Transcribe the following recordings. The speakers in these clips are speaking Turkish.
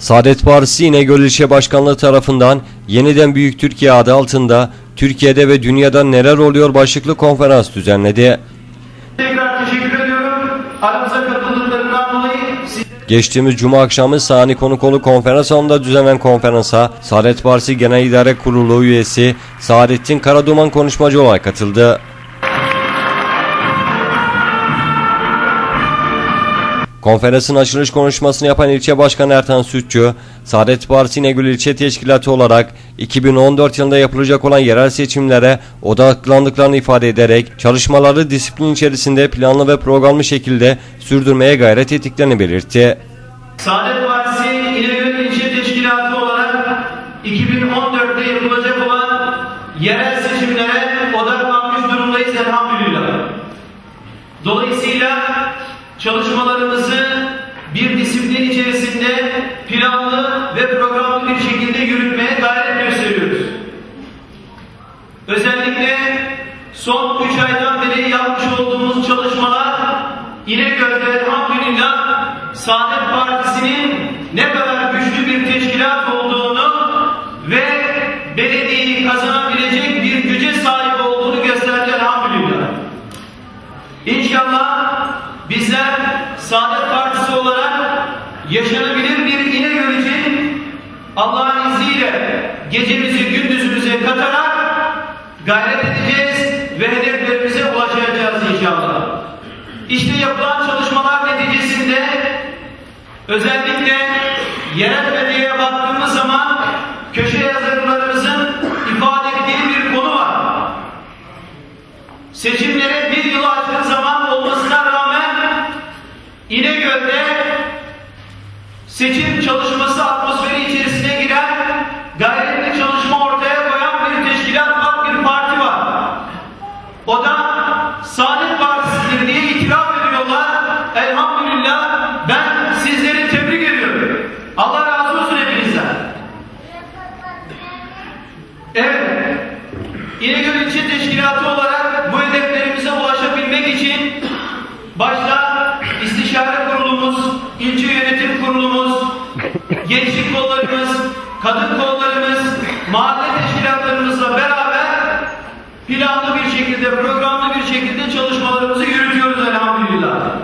Saadet Partisi İnegöl İlçe Başkanlığı tarafından yeniden Büyük Türkiye adı altında Türkiye'de ve dünyada neler oluyor başlıklı konferans düzenledi. Tekrar teşekkür ediyorum. Aramıza katıldıklarından dolayı siz Geçtiğimiz cuma akşamı Sani Konukolu konferans salonunda düzenlenen konferansa Saadet Partisi Genel İdare Kurulu üyesi Saadettin Karaduman konuşmacı olarak katıldı. Konferansın açılış konuşmasını yapan ilçe başkanı Ertan Sütçü, Saadet Partisi İnegöl İlçe Teşkilatı olarak 2014 yılında yapılacak olan yerel seçimlere odaklandıklarını ifade ederek çalışmaları disiplin içerisinde planlı ve programlı şekilde sürdürmeye gayret ettiklerini belirtti. Saadet Partisi İnegöl İlçe Teşkilatı olarak 2014'te yapılacak olan yerel seçimlere odaklanmış durumdayız elhamdülillah. Dolayısıyla çalışmalarımızı bir disiplin içerisinde planlı ve programlı bir şekilde yürütmeye gayret gösteriyoruz. Özellikle son 3 aydan beri yapmış olduğumuz çalışmalar İnegöl'de elhamdülillah Saadet Partisi'nin ne kadar güçlü bir bizler Saadet Partisi olarak yaşanabilir bir İnegöl için Allah'ın izniyle gecemizi gündüzümüze katarak gayret edeceğiz ve hedeflerimize ulaşacağız inşallah. İşte yapılan çalışmalar neticesinde özellikle yerel seçim çalışması atmosferi içerisine giren gayretli çalışma ortaya koyan bir teşkilat var, bir parti var. O da Saadet Partisi'dir diye itiraf ediyorlar. Elhamdülillah ben sizleri tebrik ediyorum. Allah razı olsun hepinizden. Evet. İnegöl İlçe Teşkilatı olarak bu hedeflerimize ulaşabilmek için başta gençlik kollarımız, kadın kollarımız, mahalle teşkilatlarımızla beraber planlı bir şekilde, programlı bir şekilde çalışmalarımızı yürütüyoruz elhamdülillah.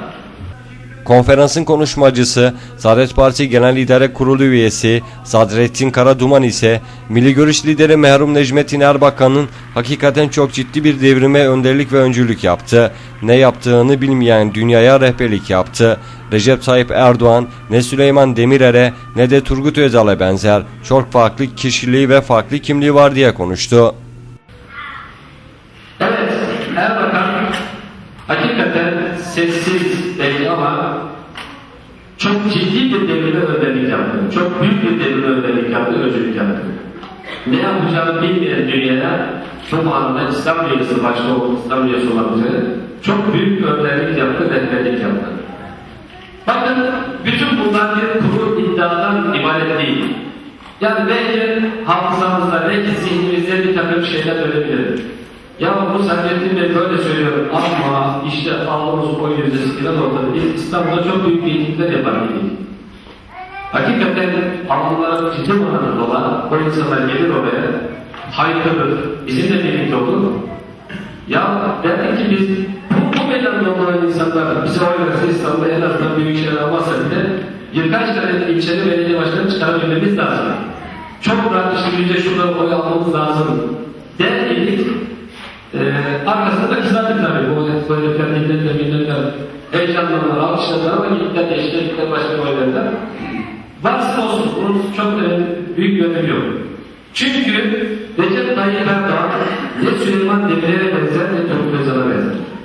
Konferansın konuşmacısı Saadet Partisi Genel İdare Kurulu üyesi Sadrettin Karaduman ise Milli Görüş lideri merhum Necmettin Erbakan'ın hakikaten çok ciddi bir devrime önderlik ve öncülük yaptı. Ne yaptığını bilmeyen dünyaya rehberlik yaptı. Recep Tayyip Erdoğan ne Süleyman Demirel'e ne de Turgut Özal'a benzer çok farklı kişiliği ve farklı kimliği var diye konuştu. Evet, Erbakan hakikaten sessiz belki ama çok ciddi bir devrime önderlik yaptı. Çok büyük bir devrime önderlik yaptı, öncülük yaptı. Ne yapacağını bilmeyen dünyaya bu manada İslam dünyası başta olmak, İslam dünyası olmak üzere çok büyük önderlik yaptı, rehberlik yaptı. Bakın bütün bunlar bir kuru iddiadan ibaret değil. Yani belki hafızamızda, belki zihnimizde bir takım şeyler ölebilir. Ya bu Sadrettin Bey böyle söylüyor ama işte Allah'ımız o yüzdesi filan ortada. Biz İstanbul'da çok büyük eğitimler yapar gibiyiz. Hakikaten Almanlara ciddi manada dolan, o insanlar gelir oraya, haykırır, bizimle birlikte olur. Ya demek ki biz olan insanlar bize oy verse en azından büyük şeyler olmazsa bile birkaç tane ilçeli belediye başkanı çıkarabilmemiz lazım. Çok rahat işte bir de şurada oy almamız lazım. Derdik, ee, arkasında da kızardık tabii. Bu böyle kendilerine milletler heyecanlandılar, alkışladılar ama gittiler işte gittiler başka oy Varsa olsun, bunun çok büyük bir önemi yok. Çünkü Recep Tayyip Erdoğan ne Süleyman Demirel'e benzer ne Turgut Özal'a benzer.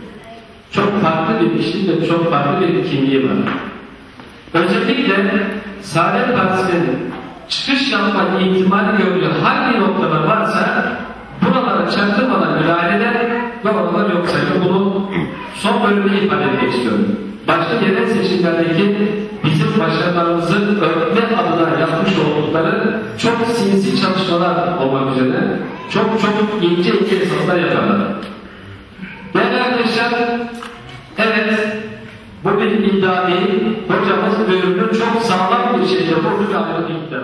Çok farklı bir kişilik ve çok farklı bir kimliği var. Özellikle Saadet Partisi'nin çıkış yapma ihtimali gördüğü hangi noktada varsa buralara çaktırmadan müdahaleler ve oralar yok sayıyor. Bunu son bölümde ifade etmek istiyorum. Başta yerel seçimlerdeki bizim başkanlarımızın örnek adına yapmış oldukları çok sinsi çalışmalar olmak üzere çok çok ince ince hesaplar yaparlar. Değerli arkadaşlar, evet bu bir iddia değil, hocamız bölümünü çok sağlam bir şekilde ve ayrıldı gitti.